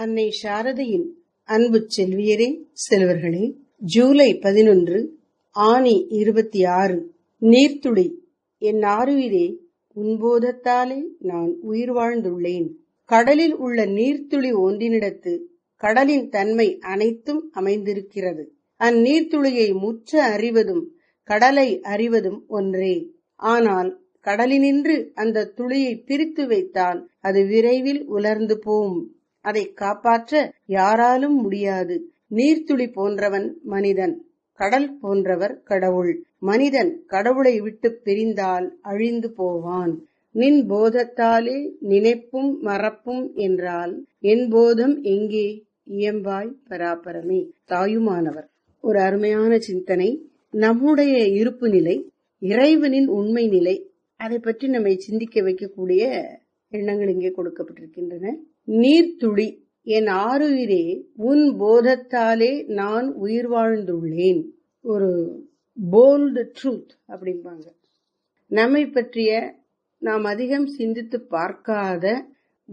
அன்னை சாரதையின் அன்பு செல்வியரே செல்வர்களே ஜூலை பதினொன்று ஆனி இருபத்தி ஆறு நீர்த்துளி என் ஆறுயிரே உன்போதத்தாலே நான் உயிர் வாழ்ந்துள்ளேன். கடலில் உள்ள நீர்த்துளி ஒன்றினிடத்து கடலின் தன்மை அனைத்தும் அமைந்திருக்கிறது. அந்நீர்த்துளியை முற்ற அறிவதும் கடலை அறிவதும் ஒன்றே. ஆனால் கடலினின்று அந்த துளியை பிரித்து வைத்தால் அது விரைவில் உலர்ந்து போம். அதை காப்பாற்ற யாராலும் முடியாது. நீர்த்துளி போன்றவன் மனிதன் கடல் போன்றவர் கடவுள். மனிதன் கடவுளை விட்டு பிரிந்தால் அழிந்து போவான். நின் போதத்தாலே நினைப்பும் மறப்பும் என்றால் என் போதம் எங்கே? இயம்பாய் பராபரமே. தாயுமானவர். ஒரு அருமையான சிந்தனை. நம்முடைய இருப்பு நிலை இறைவனின் உண்மை நிலை அதை பற்றி நம்மை சிந்திக்க வைக்கக்கூடிய எண்ணங்கள் இங்கே கொடுக்கப்பட்டிருக்கின்றன. நீர்த்துளி என் ஆறுயிரே உன் போதத்தாலே நான் உயிர் வாழ்ந்துள்ளேன். ஒரு போல்டு ட்ரூத் அப்படிம்பாங்க. நம்மை பற்றிய நாம் அதிகம் சிந்தித்து பார்க்காத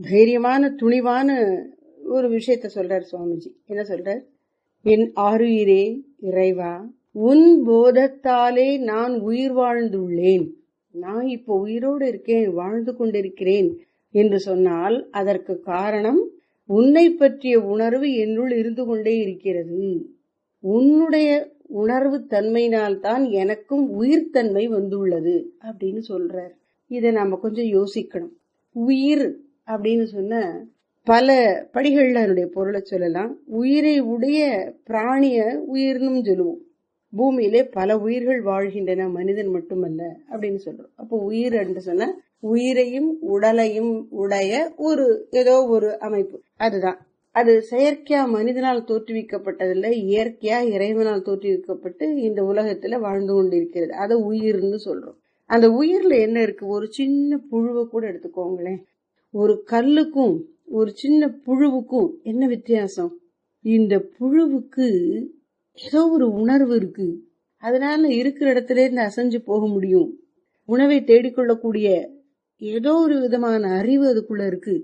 தைரியமான துணிவான ஒரு விஷயத்த சொல்றார் சுவாமிஜி. என்ன சொல்றார்? என் ஆறுயிரே இறைவா உன் போதத்தாலே நான் உயிர் வாழ்ந்துள்ளேன். நான் இப்போ உயிரோடு இருக்கேன் வாழ்ந்து கொண்டிருக்கிறேன். என்று சொன்னால் அதற்கு காரணம் உன்னை பற்றிய உணர்வு என்னுள் இருந்து கொண்டே இருக்கிறது. உன்னுடைய உணர்வு தன்மையினால் தான் எனக்கும் உயிர்த்தன்மை வந்துள்ளது அப்படின்னு சொல்றார். இதை நாம கொஞ்சம் யோசிக்கணும். உயிர் அப்படின்னு சொன்ன பல படிகள்ல அதனுடைய பொருளை சொல்லலாம். உயிரை உடைய பிராணிய உயிர்னும் சொல்லுவோம். பூமியிலே பல உயிர்கள் வாழ்கின்றன மனிதன் மட்டுமல்ல அப்படின்னு சொல்றோம். அப்போ உயிர் என்று சொன்ன உயிரையும் உடலையும் உடைய ஒரு ஏதோ ஒரு அமைப்பு. அதுதான். அது செயற்கையா மனிதனால் தோற்றுவிக்கப்பட்டதில்லை இயற்கையா இறைவனால் தோற்றுவிக்கப்பட்டு இந்த உலகத்துல வாழ்ந்து கொண்டிருக்கிறது. அதை உயிர்னு சொல்றோம். அந்த உயிர்ல என்ன இருக்கு? ஒரு சின்ன புழுவை கூட எடுத்துக்கோங்களேன். ஒரு கல்லுக்கும் ஒரு சின்ன புழுவுக்கும் என்ன வித்தியாசம்? இந்த புழுவுக்கு ஏதோ ஒரு உணர்வு இருக்கு. அதனால இருக்கிற இடத்துல இருந்து அசைஞ்சு போக முடியும். உணவை தேடிக்கொள்ளக்கூடிய ஏதோ ஒரு விதமான அறிவு அதுக்குள்ள இருக்கு.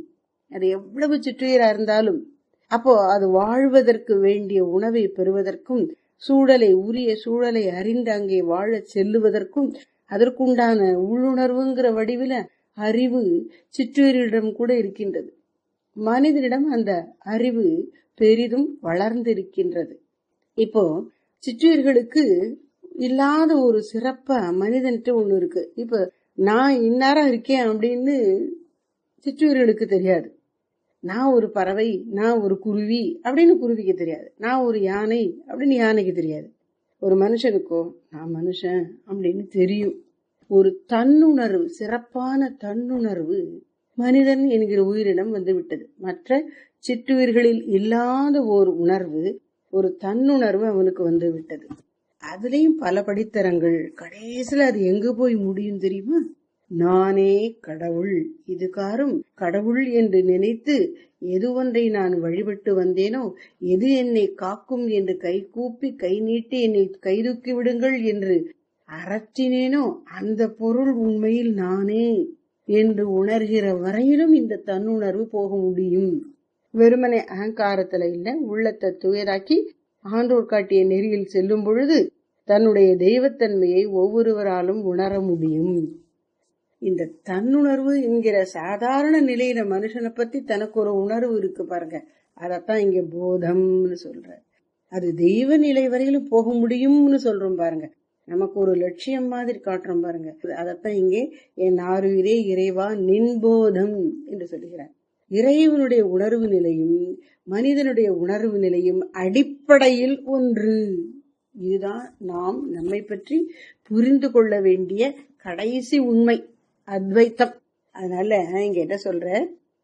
அது எவ்வளவு சுற்றுயரா இருந்தாலும் அப்போ அது வாழ்வதற்கு வேண்டிய உணவை பெறுவதற்கும் சூழலை உரிய சூழலை அறிந்து அங்கே வாழ செல்லுவதற்கும் அதற்குண்டான உள்ளுணர்வுங்கிற வடிவில அறிவு சிற்றுயிரிடம் கூட இருக்கின்றது. மனிதனிடம் அந்த அறிவு பெரிதும் வளர்ந்திருக்கின்றது. இப்போ சிற்றுயிர்களுக்கு இல்லாத ஒரு சிறப்பா மனிதன்ட்டு ஒண்ணு இருக்கு. இப்ப நான் இன்னாரா இருக்கேன் அப்படின்னு சிற்றுயிர்களுக்கு தெரியாது. நான் ஒரு பறவை நான் ஒரு குருவி அப்படின்னு குருவிக்கு தெரியாது. நான் ஒரு யானை அப்படின்னு யானைக்கு தெரியாது. ஒரு மனுஷனுக்கோ நான் மனுஷன் அப்படின்னு தெரியும். ஒரு தன்னுணர்வு சிறப்பான தன்னுணர்வு மனிதன் என்கிற உயிரினம் வந்து விட்டது. மற்ற சிற்றுயிர்களில் இல்லாத ஒரு உணர்வு ஒரு தன்னுணர்வு அவனுக்கு வந்து விட்டது. அதுலயும் பல படித்தரங்கள். கடைசியில அது எங்க போய் முடியும் தெரியுமா? நானே கடவுள். இதுகாரும் கடவுள் என்று நினைத்து எது ஒன்றை நான் வழிபட்டு வந்தேனோ எது என்னை காக்கும் என்று கை கூப்பி கை நீட்டி என்னை கைதூக்கி விடுங்கள் என்று அரற்றினேனோ அந்த பொருள் உண்மையில் நானே என்று உணர்கிற வரையிலும் இந்த தன்னுணர்வு போக முடியும். வெறுமனை அகங்காரத்துல இல்ல உள்ளத்தை துயராக்கி ஆண்டோர் காட்டிய நெறியில் செல்லும் பொழுது தன்னுடைய தெய்வத்தன்மையை ஒவ்வொருவராலும் உணர முடியும். இந்த தன்னுணர்வு என்கிற சாதாரண நிலையில மனுஷனை பத்தி தனக்கு ஒரு உணர்வு இருக்கு பாருங்க. அதத்தான் இங்க போதம்னு சொல்ற. அது தெய்வ நிலை வரையிலும் போக முடியும்னு சொல்றோம் பாருங்க. நமக்கு ஒரு லட்சியம் மாதிரி காட்டுறோம் பாருங்க. அதத்தான் இங்கே என் ஆறுயிரே இறைவா நின்போதம் என்று சொல்லுகிறார். இறைவனுடைய உணர்வு நிலையும் மனிதனுடைய உணர்வு நிலையும் அடிப்படையில் ஒன்று. இதுதான் நாம் நம்மை பற்றி புரிந்து கொள்ள வேண்டிய கடைசி உண்மை அத்வைத்தம். அதனால இங்க என்ன சொல்ற?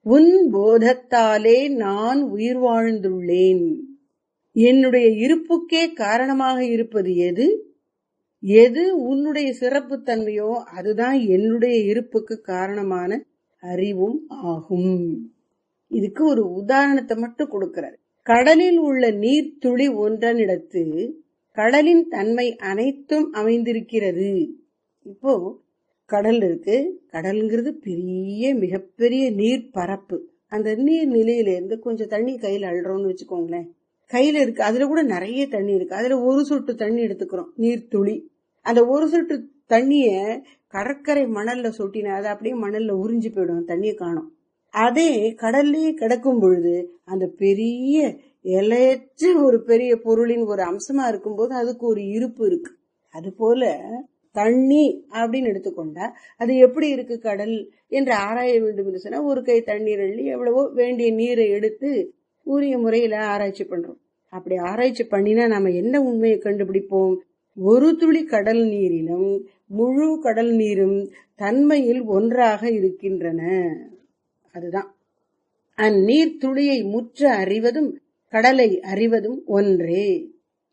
உன் போதத்தாலே நான் உயிர் வாழ்ந்துள்ளேன். என்னுடைய இருப்புக்கே காரணமாக இருப்பது எது? எது உன்னுடைய சிறப்பு தன்மையோ அதுதான் என்னுடைய இருப்புக்கு காரணமான அறிவும் ஆகும். இதுக்கு ஒரு உதாரணத்தை மட்டும் கொடுக்கிறார். கடலில் உள்ள நீர்த்துளி ஒன்றனிடத்து கடலின் தன்மை அனைத்தும் அமைந்திருக்கிறது. இப்போ கடல் இருக்கு. கடல்ங்கிறது பெரிய மிகப்பெரிய நீர் பரப்பு. அந்த நீர் நிலையிலேருந்து கொஞ்சம் தண்ணி கையில் அழுறோம்னு வச்சுக்கோங்களேன். கையில இருக்கு. அதுல கூட நிறைய தண்ணி இருக்கு. அதுல ஒரு சொட்டு தண்ணி எடுத்துக்கிறோம். நீர் துளி. அந்த ஒரு சொட்டு தண்ணிய கடற்கரை மணல்ல சொட்டினா அது அப்படியே மணல்ல உறிஞ்சு போயிடும். தண்ணியை காணும். அதே கடல்லே கிடக்கும் பொழுது அந்த பெரிய எல்லையற்ற ஒரு பெரிய பொருளின் ஒரு அம்சமா இருக்கும்போது அதுக்கு ஒரு இருப்பு இருக்கு. அது போல தண்ணி அப்படின்னு எடுத்துக்கொண்டா அது எப்படி இருக்கு கடல் என்று ஆராய வேண்டும் என்று சொன்னா ஒரு கை தண்ணீர் அள்ளி எவ்வளவோ வேண்டிய நீரை எடுத்து உரிய முறையில ஆராய்ச்சி பண்றோம். அப்படி ஆராய்ச்சி பண்ணினா நாம என்ன உண்மையை கண்டுபிடிப்போம்? ஒரு துளி கடல் நீரிலும் முழு கடல் நீரும் தன்மையில் ஒன்றாக இருக்கின்றன. அதுதான். அந்நீர்த்துளியை முற்ற அறிவதும் கடலை அறிவதும் ஒன்றே.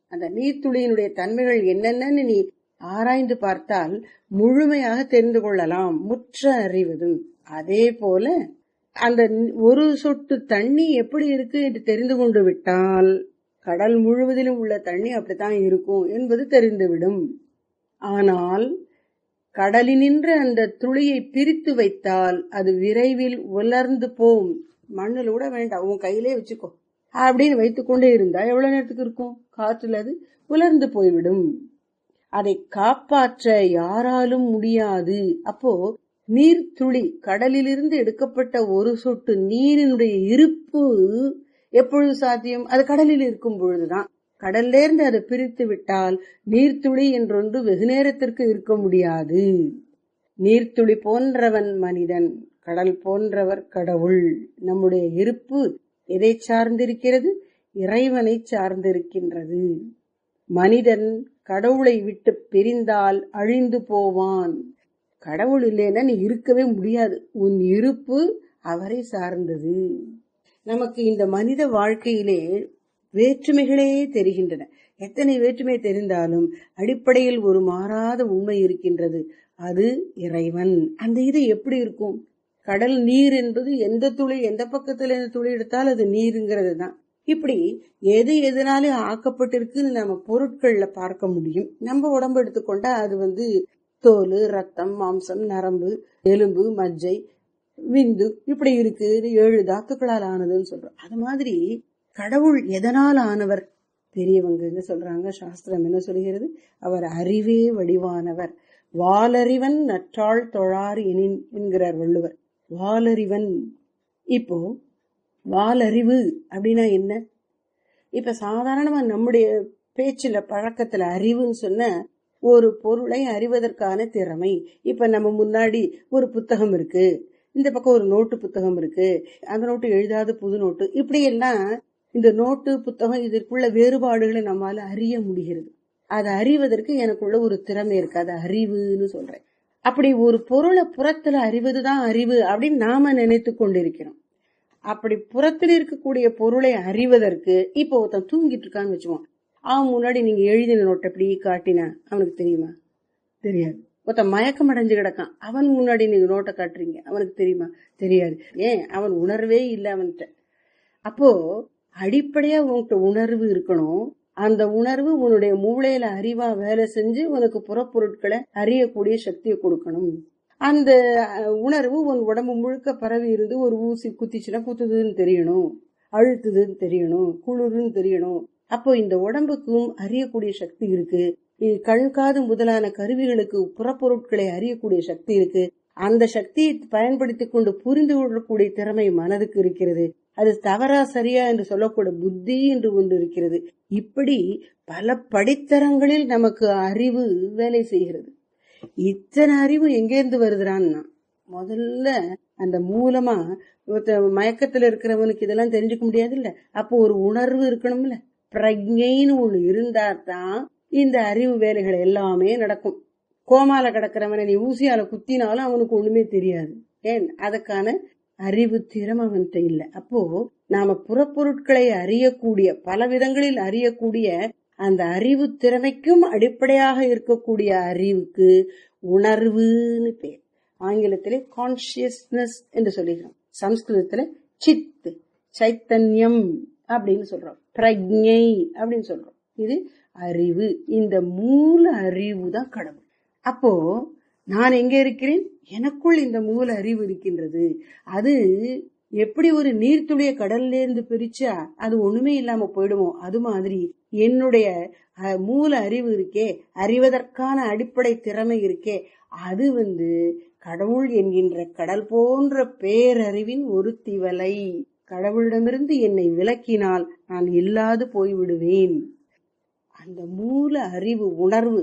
அந்த நீர்த்துளியினுடைய தன்மைகள் என்னென்னு நீ ஆராய்ந்து பார்த்தால் முழுமையாக தெரிந்து கொள்ளலாம். முற்ற அறிவதும். அதே போல அந்த ஒரு சொட்டு தண்ணி எப்படி இருக்கு என்று தெரிந்து கொண்டு விட்டால் கடல் முழுவதிலும் உள்ள தண்ணி அப்படித்தான் இருக்கும் என்பது தெரிந்துவிடும். ஆனால் கடலினின்ற அந்த துளியை பிரித்து வைத்தால் அது விரைவில் உலர்ந்து போகும். மண்ணில் கூட வேண்டாம் உன் கையிலே வச்சுக்கோ. அப்படின்னு வைத்துக்கொண்டே இருந்தா எவ்வளவு நேரத்துக்கு இருக்கும்? காற்றுல அது உலர்ந்து போய்விடும். அதை காப்பாற்ற யாராலும் முடியாது. அப்போ நீர்த்துளி கடலிலிருந்து எடுக்கப்பட்ட ஒரு சொட்டு நீரினுடைய இருப்பு எப்பொழுது சாத்தியம்? அது கடலில் இருக்கும் பொழுதுதான். கடல்லேருந்து அதை பிரித்து விட்டால் நீர்த்துளி என்றொன்று வெகு நேரத்திற்கு இருக்க முடியாது. நீர்த்துளி போன்றவன் மனிதன் கடல் போன்றவர் கடவுள். நம்முடைய இருப்பு எதை சார்ந்திருக்கிறது? இறைவனை சார்ந்திருக்கின்றது. மனிதன் கடவுளை விட்டு பிரிந்தால் அழிந்து போவான். கடவுள் இல்லைன்னா நீ இருக்கவே முடியாது. உன் இருப்பு அவரை சார்ந்தது. நமக்கு இந்த மனித வாழ்க்கையிலே வேற்றுமைகளே தெரிகின்றன. எத்தனை வேற்றுமை தெரிந்தாலும் அடிப்படையில் ஒரு மாறாத உண்மை இருக்கின்றது. அது இறைவன். அந்த இது எப்படி இருக்கும்? கடல் நீர் என்பது எந்த துளி எந்த பக்கத்துல இருந்து துளி எடுத்தாலும் அது நீருங்கிறது தான். இப்படி எது எதனாலே ஆக்கப்பட்டிருக்குன்னு நம்ம பொருட்கள்ல பார்க்க முடியும். நம்ம உடம்பு எடுத்துக்கொண்டா அது வந்து தோல் ரத்தம் மாம்சம் நரம்பு எலும்பு மஜ்ஜை விந்து இப்படி இருக்கு இது ஏழு தாத்துக்களால் ஆனதுன்னு சொல்றோம். அது மாதிரி கடவுள் எதனால் ஆனவர் பெரியவங்க என்ன சொல்றாங்க சாஸ்திரம் என்ன சொல்கிறது? அவர் அறிவே வடிவானவர். வாலறிவன் நற்றாள் தொழார் எனின் என்கிறார் வள்ளுவர். வாலறிவன். இப்போ வாலறிவு அப்படின்னா என்ன? இப்ப சாதாரணமா நம்முடைய பேச்சுல பழக்கத்துல அறிவுன்னு சொன்ன ஒரு பொருளை அறிவதற்கான திறமை. இப்ப நம்ம முன்னாடி ஒரு புத்தகம் இருக்கு. இந்த பக்கம் ஒரு நோட்டு புத்தகம் இருக்கு. அந்த நோட்டு எழுதாத புது நோட்டு. இப்படி எல்லாம் இந்த நோட்டு புத்தகம் இதற்குள்ள வேறுபாடுகளை நம்மால அறிய முடிகிறது. அதை அறிவதற்கு எனக்குள்ள ஒரு திறமை இருக்கு. அது அறிவுன்னு சொல்றேன். அப்படி ஒரு பொருளை புறத்துல அறிவதுதான் அறிவு அப்படின்னு நாம நினைத்து கொண்டிருக்கிறோம். அப்படி புறத்தில் இருக்கக்கூடிய பொருளை அறிவதற்கு இப்போ ஒருத்தன் தூங்கிட்டு இருக்கான்னு வச்சுவோம் அவன் முன்னாடி நீங்க எழுதின நோட்டை அப்படி காட்டினா அவனுக்கு தெரியுமா? தெரியாது. ஒருத்தன் மயக்கம் அடைஞ்சு கிடக்கான். அவன் முன்னாடி நீங்க நோட்டை காட்டுறீங்க. அவனுக்கு தெரியுமா? தெரியாது. ஏன்? அவன் உணர்வே இல்லை அவன்கிட்ட. அப்போ அடிப்படையா உன்கிட்ட உணர்வு இருக்கணும். அந்த உணர்வு உன்னுடைய மூளையில அறிவா வேலை செஞ்சு உனக்கு புறப்பொருட்களை அறியக்கூடிய சக்தியை கொடுக்கணும். அந்த உணர்வு உன் உடம்பு முழுக்க பரவி இருந்து ஒரு ஊசி குத்திச்சுன்னா குத்துதுன்னு தெரியணும். அழுத்துதுன்னு தெரியணும். குளிர்னு தெரியணும். அப்போ இந்த உடம்புக்கும் அறியக்கூடிய சக்தி இருக்கு. கண் காது முதலான கருவிகளுக்கு புறப்பொருட்களை அறியக்கூடிய சக்தி இருக்கு. அந்த சக்தியை பயன்படுத்தி கொண்டு புரிந்து கொள்ளக்கூடிய திறமை மனதுக்கு இருக்கிறது. அது தவறா சரியா என்று சொல்லக்கூடிய புத்தி என்று ஒன்று இருக்கிறது இப்படி பல படித்தரங்களில் நமக்கு அறிவு வேலை செய்கிறது. இத்தனை அறிவு எங்கேருந்து வருதுறான்னா முதல்ல அந்த மூலமா மயக்கத்துல இருக்கிறவனுக்கு இதெல்லாம் தெரிஞ்சுக்க முடியாது இல்ல அப்போ ஒரு உணர்வு இருக்கணும்ல. பிரஜைன்னு ஒண்ணு இருந்தா தான் இந்த அறிவு வேலைகள் எல்லாமே நடக்கும். கோமால கிடக்கிறவனை நீ ஊசியால குத்தினாலும் அவனுக்கு ஒண்ணுமே தெரியாது. ஏன்? அதுக்கான அறிவு திறம் அவன்கிட்ட இல்ல. அப்போ நாம புறப்பொருட்களை அறியக்கூடிய பல விதங்களில் அறியக்கூடிய அந்த அறிவு திறமைக்கும் அடிப்படையாக இருக்கக்கூடிய அறிவுக்கு உணர்வுன்னு பேர். ஆங்கிலத்திலே கான்சியஸ்னஸ் என்று சொல்லுகிறோம் சம்ஸ்கிருதத்துல சித்து சைத்தன்யம் அப்படின்னு சொல்றோம். பிரஜை அப்படின்னு சொல்றோம். இது அறிவு. இந்த மூல அறிவு தான் கடவுள். அப்போ நான் எங்க இருக்கிறேன்? எனக்குள் இந்த மூல அறிவு இருக்கின்றது. அது எப்படி ஒரு நீர்த்துளிய கடல்லேருந்து பிரிச்சா அது ஒண்ணுமே இல்லாம போயிடுமோ? அது மாதிரி என்னுடைய மூல அறிவு இருக்கே அறிவதற்கான அடிப்படை திறமை இருக்கே அது வந்து கடவுள் என்கின்ற கடல் போன்ற பேரறிவின் ஒரு திவலை. கடவுளிடமிருந்து என்னை விலக்கினால் நான் இல்லாது போய்விடுவேன். அந்த மூல அறிவு உணர்வு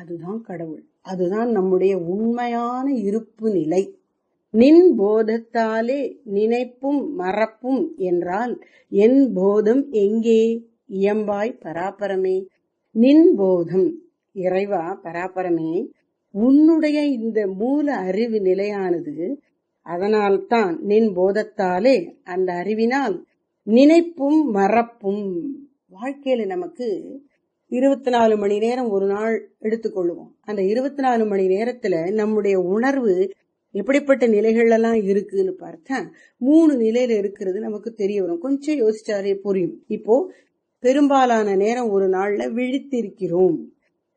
அதுதான் கடவுள். அதுதான் நம்முடைய உண்மையான இருப்பு நிலை. நின் போதத்தாலே நினைப்பும் மறப்பும் என்றால் என் போதம் எங்கே? இயம்பாய் பராபரமே. நின் போதம் இறைவா பராபரமே. உன்னுடைய இந்த மூல அறிவு நிலையானது அதனால்தான் நின் போதத்தாலே அந்த அறிவினால் நினைப்பும் மறப்பும் வாழ்க்கையில நமக்கு இருபத்தி நாலு மணி நேரம் ஒரு நாள் எடுத்துக்கொள்ளுவோம் அந்த இருபத்தி நாலு மணி நேரத்துல நம்முடைய உணர்வு எப்படிப்பட்ட நிலைகள் எல்லாம் இருக்குன்னு பார்த்தா மூணு நிலையில இருக்கிறது நமக்கு தெரிய வரும். கொஞ்சம் யோசிச்சாலே புரியும். இப்போ பெரும்பாலான நேரம் ஒரு நாள்ல விழித்திருக்கிறோம்.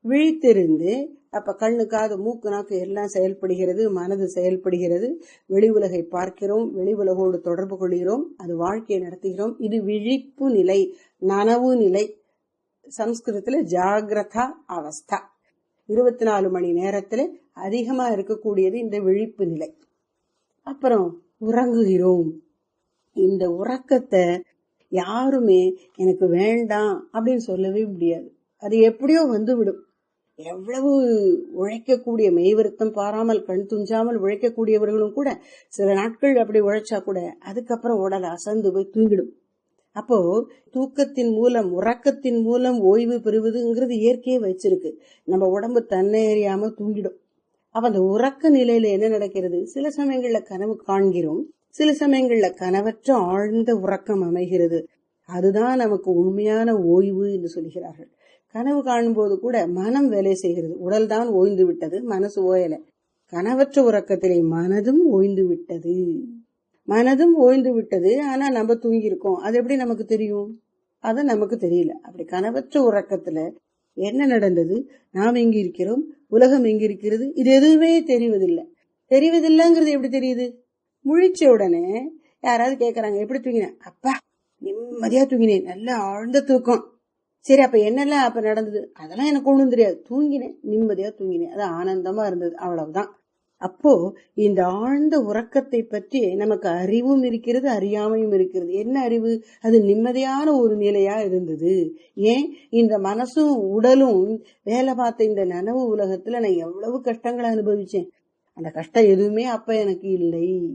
விழித்திருந்து அப்ப கண்ணு காது மூக்கு நாக்கு எல்லாம் செயல்படுகிறது மனது செயல்படுகிறது. வெளி உலகை பார்க்கிறோம் வெளி உலகோடு தொடர்பு கொள்கிறோம் அது வாழ்க்கையை நடத்துகிறோம். இது விழிப்பு நிலை நனவு நிலை. சம்ஸ்கிருதத்துல ஜாகிரதா அவஸ்தா. இருபத்தி நாலு மணி நேரத்துல அதிகமா இருக்கக்கூடியது இந்த விழிப்பு நிலை. அப்புறம் உறங்குகிறோம். இந்த உறக்கத்தை யாருமே எனக்கு வேண்டாம் அப்படின்னு சொல்லவே முடியாது. அது எப்படியோ வந்து விடும் எவ்வளவு உழைக்கக்கூடிய மெய்வருத்தம் பாராமல் கண் துஞ்சாமல் உழைக்கக்கூடியவர்களும் கூட சில நாட்கள் அப்படி உழைச்சா கூட அதுக்கப்புறம் உடல் அசந்து போய் தூங்கிடும். அப்போ தூக்கத்தின் மூலம் உறக்கத்தின் மூலம் ஓய்வு பெறுவதுங்கிறது இயற்கையே வச்சிருக்கு. நம்ம உடம்பு தன்னை எறியாம தூங்கிடும். அப்ப அந்த உறக்க நிலையில என்ன நடக்கிறது? சில சமயங்கள்ல கனவு காண்கிறோம். சில சமயங்கள்ல கனவற்ற ஆழ்ந்த உறக்கம் அமைகிறது. அதுதான் நமக்கு உண்மையான ஓய்வு என்று சொல்கிறார்கள். கனவு காணும்போது கூட மனம் வேலை செய்கிறது. உடல் தான் ஓய்ந்து விட்டது மனசு ஓயலை. கனவற்ற உறக்கத்திலே மனதும் ஓய்ந்து விட்டது. மனதும் ஓய்ந்து விட்டது ஆனா நம்ம தூங்கியிருக்கோம். அது எப்படி நமக்கு தெரியும்? அது நமக்கு தெரியல. அப்படி கனவற்ற உறக்கத்துல என்ன நடந்தது? நாம் எங்க இருக்கிறோம்? உலகம் எங்க இருக்கிறது? இது எதுவுமே தெரிவதில்லை. தெரிவதில்லைங்கிறது எப்படி தெரியுது? முழிச்ச உடனே யாராவது கேக்குறாங்க எப்படி தூங்கினேன் அப்பா நிம்மதியா தூங்கினேன். நல்லா ஆழ்ந்த தூக்கம். சரி அப்ப என்னெல்லாம் அப்ப நடந்தது? அதெல்லாம் எனக்கு ஒண்ணும் தெரியாது. தூங்கினேன். நிம்மதியா தூங்கினேன். அது ஆனந்தமா இருந்தது. அவ்வளவுதான். அப்போ இந்த ஆழ்ந்த உறக்கத்தை பற்றி நமக்கு அறிவும் இருக்கிறது அறியாமையும் இருக்கிறது. என்ன அறிவு? அது நிம்மதியான ஒரு நிலையா இருந்தது. ஏன்? இந்த மனசும் உடலும் வேலை பார்த்த இந்த நனவு உலகத்துல நான் எவ்வளவு கஷ்டங்களை அனுபவிச்சேன். அந்த கஷ்டம் எதுவுமே அப்ப எனக்கு இல்லை.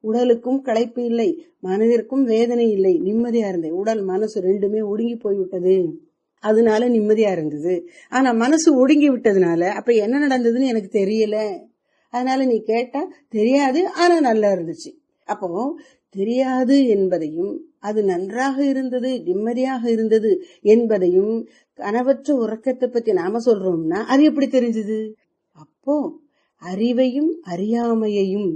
உடலுக்கும் களைப்பு இல்லை. மனதிற்கும் வேதனை இல்லை. நிம்மதியா இருந்தேன். உடல் மனசு ரெண்டுமே ஒடுங்கி போய்விட்டது. அதனால நிம்மதியா இருந்தது. ஆனா மனசு ஒடுங்கி விட்டதுனால அப்ப என்ன நடந்ததுன்னு எனக்கு தெரியல. அதனால நீ கேட்டா தெரியாது ஆனா நல்லா இருந்துச்சு. அப்போ தெரியாது என்பதையும் அது நன்றாக இருந்தது நிம்மதியாக இருந்தது என்பதையும் கனவற்ற உறக்கத்தை பத்தி நாம சொல்றோம்னா அது எப்படி தெரிஞ்சது? அப்போ அறிவையும் அறியாமையையும்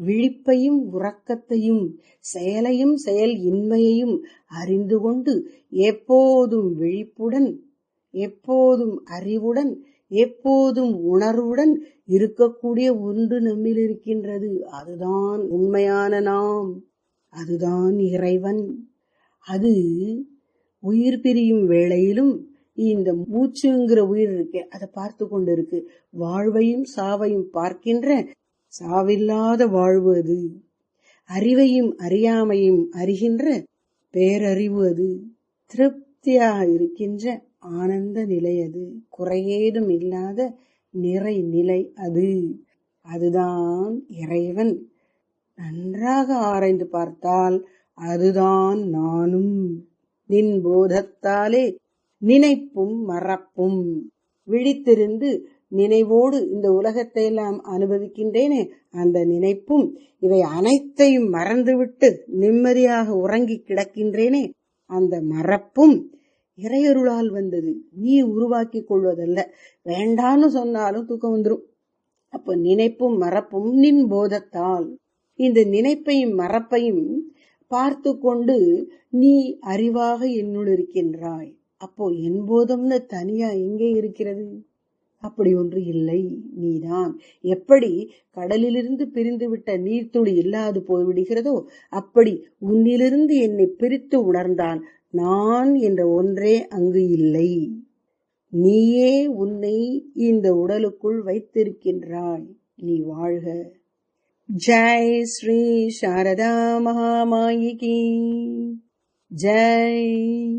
விழிப்பையும் உறக்கத்தையும் செயலையும் செயல் இன்மையையும் அறிந்து கொண்டு எப்போதும் விழிப்புடன் எப்போதும் அறிவுடன் எப்போதும் உணர்வுடன் இருக்கக்கூடிய ஒன்று நம்மில் இருக்கின்றது. அதுதான் உண்மையான நாம். அதுதான் இறைவன். அது உயிர் பிரியும் வேளையிலும் இந்த மூச்சுங்கிற உயிர் இருக்கு அதை பார்த்து கொண்டு இருக்கு வாழ்வையும் சாவையும் பார்க்கின்ற சாவில்லாத வாழ்வு அது. அறிவையும் அறியாமையும் அறிகின்ற பேரறிவு அது. திருப்தியாக இருக்கின்ற ஆனந்த நிலை அது. குறையேதும் இல்லாத நிறை நிலை அது. அதுதான் இறைவன். நன்றாக ஆராய்ந்து பார்த்தால் அதுதான் நானும். நின் போதத்தாலே நினைப்பும் மறப்பும். விழித்திருந்து நினைவோடு இந்த உலகத்தை எல்லாம் அனுபவிக்கின்றேனே அந்த நினைப்பும் இவை அனைத்தையும் மறந்துவிட்டு நிம்மதியாக உறங்கி கிடக்கின்றேனே அந்த மறப்பும் இறையருளால் வந்தது. நீ உருவாக்கி கொள்வதல்ல. வேண்டான்னு சொன்னாலும் தூக்கம் வந்துடும் அப்ப நினைப்பும் மறப்பும் நின் போதத்தால். இந்த நினைப்பையும் மறப்பையும் பார்த்து கொண்டு நீ அறிவாக என்னுள் இருக்கின்றாய். அப்போ என் போதம்னு தனியா எங்கே இருக்கிறது? அப்படி ஒன்று இல்லை நீதான். எப்படி கடலிலிருந்து பிரிந்துவிட்ட நீர்த்துளி இல்லாது போய்விடுகிறதோ அப்படி உன்னிலிருந்து என்னை பிரித்து உணர்ந்தான் நான் என்ற ஒன்றே அங்கு இல்லை. நீயே உன்னை இந்த உடலுக்குள் வைத்திருக்கின்றாய். நீ வாழ்க. ஜெய் ஸ்ரீ சாரதா மகாமாயிகி ஜெய்.